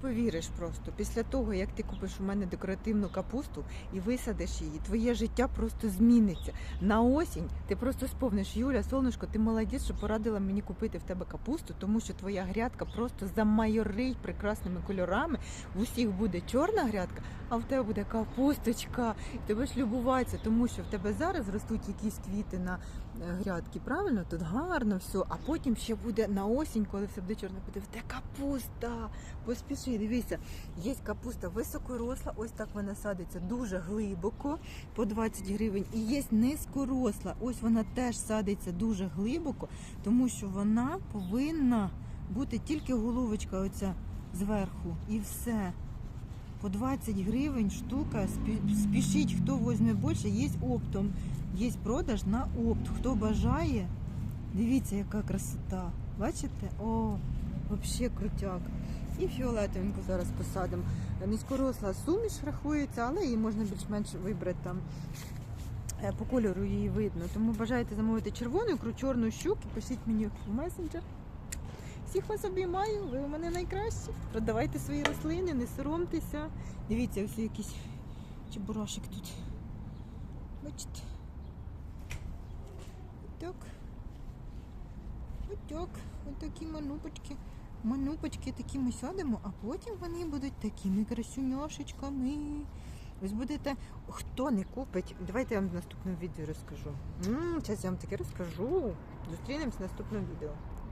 Повіриш просто, після того, як ти купиш у мене декоративну капусту і висадиш її, твоє життя просто зміниться. На осінь ти просто сповниш, Юля, сонечко, ти молодець, що порадила мені купити в тебе капусту, тому що твоя грядка просто замайорить прекрасними кольорами. В усіх буде чорна грядка, а в тебе буде капусточка. І ти будеш любуватися, тому що в тебе зараз ростуть якісь квіти на е, грядки. Правильно, тут гарно все, а потім ще буде на осінь, коли все буде чорне, буде в те капуста. Поспіши, дивися, є капуста високоросла, ось так вона садиться дуже глибоко, по 20 гривень. І є низькоросла, ось вона теж садиться дуже глибоко, тому що вона повинна бути тільки головочка оця зверху і все. По 20 гривень штука. Спішіть, хто візьме більше, є оптом. Є продаж на опт. Хто бажає, дивіться, яка красота. Бачите? О, взагалі крутяк. І фіолетовеньку зараз посадимо. Низькоросла суміш рахується, але її можна більш-менш вибрати там. е, По кольору її видно. Тому бажаєте замовити червону, ікру, чорну щуку, пишіть мені в месенджер. Всіх вас обіймаю, ви у мене найкращі. Продавайте свої рослини, не соромтеся. Дивіться, ось якийсь чебурашик тут. Бачите? Так. Отак. Ось такі манупочки. Манупочки такі ми сядемо, а потім вони будуть такими красюняшечками. Ось будете, хто не купить, давайте я вам в наступному відео розкажу. Зараз я вам таке розкажу. Зустрінемось в наступному відео.